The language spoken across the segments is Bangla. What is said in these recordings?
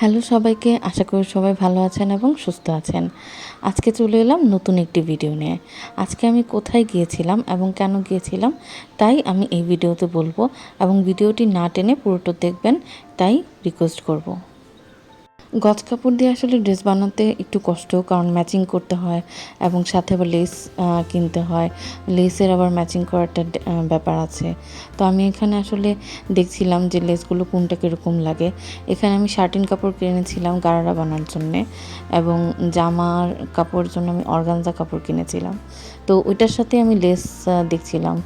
হ্যালো সবাইকে, আশা করি সবাই ভালো আছেন এবং সুস্থ আছেন আজকে চলে এলাম নতুন একটি ভিডিও নিয়ে আজকে আমি কোথায় গিয়েছিলাম এবং কেন গিয়েছিলাম, তাই আমি এই ভিডিওতে বলব এবং ভিডিওটি না টেনে পুরোটা দেখবেন, তাই রিকোয়েস্ট করব। গজ কাপড় দিয়ে আসলে ড্রেস বানাতে একটু কষ্ট, কারণ ম্যাচিং করতে হয় এবং সাথে আবার লেস কিনতে হয়। লেসের আবার ম্যাচিং করার একটা ব্যাপার আছে। তো আমি এখানে আসলে দেখছিলাম যে লেসগুলো কোনটা কীরকম লাগে। এখানে আমি শার্টিন কাপড় কিনেছিলাম গারারা বানার জন্যে এবং জামার কাপড়ের জন্য আমি অর্গানজা কাপড় কিনেছিলাম। তো ওইটার সাথে আমি লেস দেখছিলাম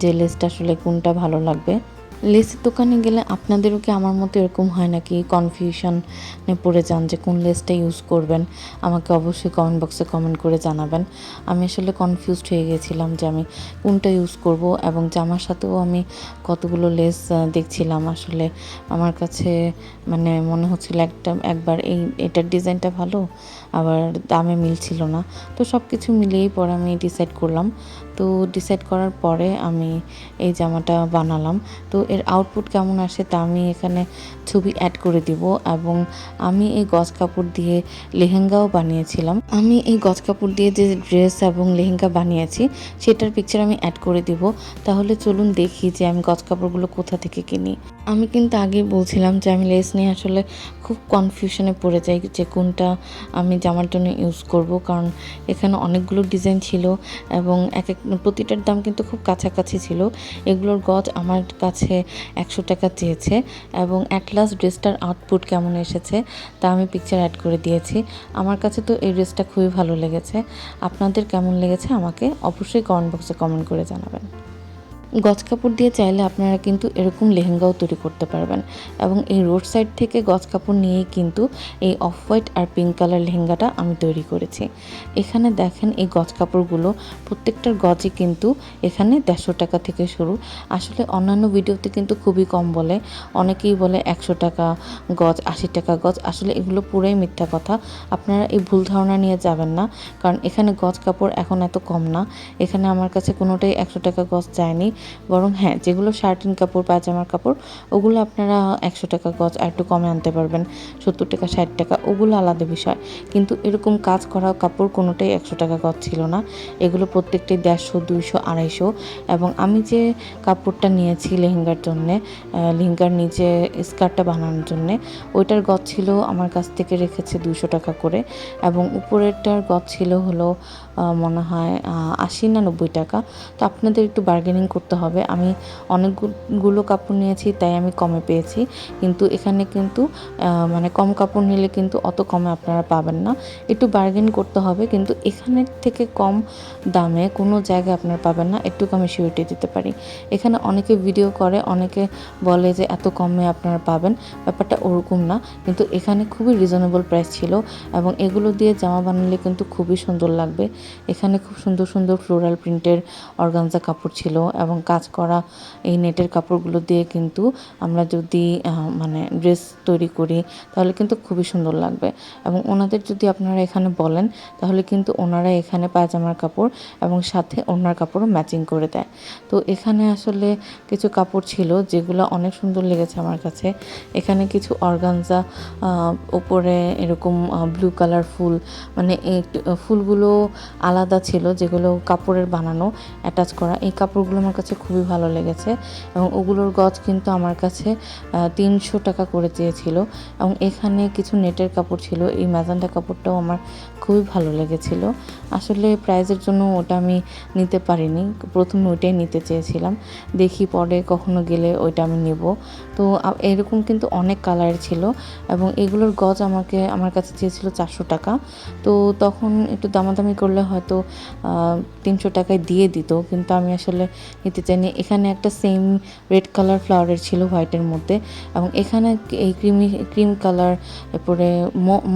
যে লেসটা আসলে কোনটা ভালো লাগবে। লেসের দোকানে গেলে আপনাদেরও কি আমার মতো এরকম হয় নাকি কনফিউশনে পড়ে যান যে কোন লেসটা ইউজ করবেন? আমাকে অবশ্যই কমেন্ট বক্সে কমেন্ট করে জানাবেন। আমি আসলে কনফিউজড হয়ে গেছিলাম যে আমি কোনটা ইউজ করব এবং জামার সাথেও আমি কতগুলো লেস দেখছিলাম। আসলে আমার কাছে মানে মনে হচ্ছিল একটা, একবার এই, এটার ডিজাইনটা ভালো, আবার দামে মিলছিল না। তো সব কিছু মিলিয়েই পরে আমি ডিসাইড করলাম। তো ডিসাইড করার পরে আমি এই জামাটা বানালাম। তো এর আউটপুট কেমন আসে তা আমি এখানে ছবি অ্যাড করে দিব এবং আমি এই গজ কাপড় দিয়ে লেহেঙ্গাও বানিয়েছিলাম। আমি এই গজ কাপড় দিয়ে যে ড্রেস এবং লেহেঙ্গা বানিয়েছি, সেটার পিকচার আমি অ্যাড করে দিব। তাহলে চলুন দেখি যে আমি গজ কাপড়গুলো কোথা থেকে কিনি। আমি কিন্তু আগে বলছিলাম যে আমি লেস নিয়ে আসলে খুব কনফিউশনে পড়ে যাই যে কোনটা আমি জামার জন্য ইউজ করব। কারণ এখানে অনেকগুলো ডিজাইন ছিল এবং এক এক প্রতিটার দাম কিন্তু খুব কাছাকাছি ছিল। এগুলোর গজ আমার কাছে একশো টাকা চেয়েছে এবং অ্যাটলাস ড্রেসটার আউটপুট কেমন এসেছে তা আমি পিকচার অ্যাড করে দিয়েছি। আমার কাছে তো এই ড্রেসটা খুবই ভালো লেগেছে। আপনাদের কেমন লেগেছে আমাকে অবশ্যই কমেন্ট বক্সে কমেন্ট করে জানাবেন। গজ কাপড় দিয়ে চাইলে আপনারা কিন্তু এরকম লেহেঙ্গাও তৈরি করতে পারবেন। এবং এই রোড সাইড থেকে গজ কাপড় নিয়েই কিন্তু এই অফ হোয়াইট আর পিঙ্ক কালার লেহেঙ্গাটা আমি তৈরি করেছি। এখানে দেখেন এই গজ কাপড়গুলো প্রত্যেকটার গজই কিন্তু এখানে দেড়শো টাকা থেকে শুরু। আসলে অন্যান্য ভিডিওতে কিন্তু খুবই কম বলে। অনেকেই বলে একশো টাকা গজ, আশি টাকা গজ। আসলে এগুলো পুরোই মিথ্যা কথা। আপনারা এই ভুল ধারণা নিয়ে যাবেন না। কারণ এখানে গজ কাপড় এখন এত কম না। এখানে আমার কাছে কোনোটাই একশো টাকা গজ চায়নি বরং হ্যাঁ যেগুলো শার্টিন কাপড়, পায়জামার কাপড়, ওগুলো আপনারা একশো টাকা গজ আর একটু কমে আনতে পারবেন। সত্তর টাকা, ষাট টাকা, ওগুলো আলাদা বিষয়। কিন্তু এরকম কাজ করা কাপড় কোনোটাই একশো টাকা গজ ছিল না। এগুলো প্রত্যেকটাই দেড়শো, দুইশো, আড়াইশো। এবং আমি যে কাপড়টা নিয়েছি লেহেঙ্গার জন্যে লেহেঙ্গার নিচে স্কার্টটা বানানোর জন্যে, ওইটার গজ ছিল আমার কাছ থেকে রেখেছে দুশো টাকা করে। এবং উপরেরটার গজ ছিল হলো মনে হয় আশি না নব্বই টাকা। তো আপনাদের একটু বার্গেনিং করতে হবে। আমি অনেকগুলো কাপড় নিয়েছি, তাই আমি কমে পেয়েছি। কিন্তু এখানে কিন্তু মানে কম কাপড় নিলে কিন্তু অত কমে আপনারা পাবেন না। একটু বার্গেন করতে হবে, কিন্তু এখানের থেকে কম দামে কোনো জায়গায় আপনারা পাবেন না। একটু আমি সিউরিটি দিতে পারি। এখানে অনেকে ভিডিও করে, অনেকে বলে যে এত কমে আপনারা পাবেন। ব্যাপারটা ওরকম না, কিন্তু এখানে খুবই রিজনেবল প্রাইস ছিল এবং এগুলো দিয়ে জামা বানালে কিন্তু খুবই সুন্দর লাগবে। এখানে খুব সুন্দর সুন্দর ফ্লোরাল প্রিন্টের অর্গানজা কাপড় ছিল এবং কাজ করা এই নেটের কাপড়গুলো দিয়ে কিন্তু আমরা যদি মানে ড্রেস তৈরি করি, তাহলে কিন্তু খুবই সুন্দর লাগবে। এবং ওনাদের যদি আপনারা এখানে বলেন, তাহলে কিন্তু ওনারা এখানে পায়জামার কাপড় এবং সাথে ওনার কাপড়ও ম্যাচিং করে দেয়। তো এখানে আসলে কিছু কাপড় ছিল যেগুলো অনেক সুন্দর লেগেছে আমার কাছে। এখানে কিছু অর্গানজা উপরে এরকম ব্লু কালার ফুল মানে ফুলগুলো আলাদা ছিল যেগুলো কাপড়ের বানানো অ্যাটাচ করা। এই কাপড়গুলো আমার কাছে খুবই ভালো লেগেছে এবং ওগুলোর গজ কিন্তু আমার কাছে তিনশো টাকা করে চেয়েছিল এবং এখানে কিছু নেটের কাপড় ছিল, এই ম্যাজান্টা কাপড়টাও আমার খুবই ভালো লেগেছিল। আসলে প্রাইজের জন্য ওটা আমি নিতে পারিনি, প্রথমে ওইটাই নিতে চেয়েছিলাম, দেখি পরে কখনো গেলে ওইটা আমি নেব। তো এরকম কিন্তু অনেক কালার ছিল এবং এগুলোর গজ আমাকে, আমার কাছে চেয়েছিল চারশো টাকা। তো তখন একটু দামাদামি করলে হয়তো তিনশো টাকায় দিয়ে দিত, কিন্তু আমি আসলে নিতে চাইনি। এখানে একটা সেম রেড কালার ফ্লাওয়ারের ছিল হোয়াইটের মধ্যে এবং এখানে এই ক্রিমি ক্রিম কালার এরপরে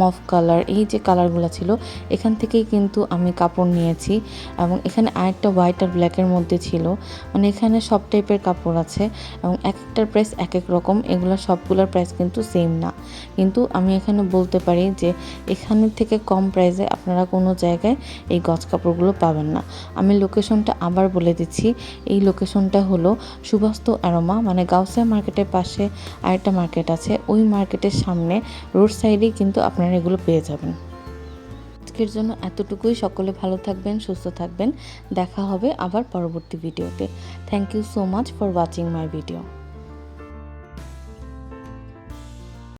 মফ কালার এই যে কালারগুলো ছিল, এখান থেকেই কিন্তু আমি কাপড় নিয়েছি এবং এখানে আরেকটা হোয়াইট আর ব্ল্যাকের মধ্যে ছিল। মানে এখানে সব টাইপের কাপড় আছে এবং এক একটার প্রাইস এক এক রকম। এগুলো সবগুলোর প্রাইস কিন্তু সেম না। কিন্তু আমি এখানে বলতে পারি যে এখানে থেকে কম প্রাইসে আপনারা কোনো জায়গায় এই গজ কাপড়গুলো পাবেন না। আমি লোকেশনটা আবার বলে দিচ্ছি। এই লোকেশনটা হলো সুবাস্ত অ্যারোমা মানে গাউসিয়া মার্কেটের পাশে আরেকটা মার্কেট আছে। ওই মার্কেটের সামনে রোড সাইডেই কিন্তু আপনারা এগুলো পেয়ে যাবেন। আজকের জন্য এতটুকুই। সকলে ভালো থাকবেন, সুস্থ থাকবেন। দেখা হবে আবার পরবর্তী ভিডিওতে। Thank you so much for watching my video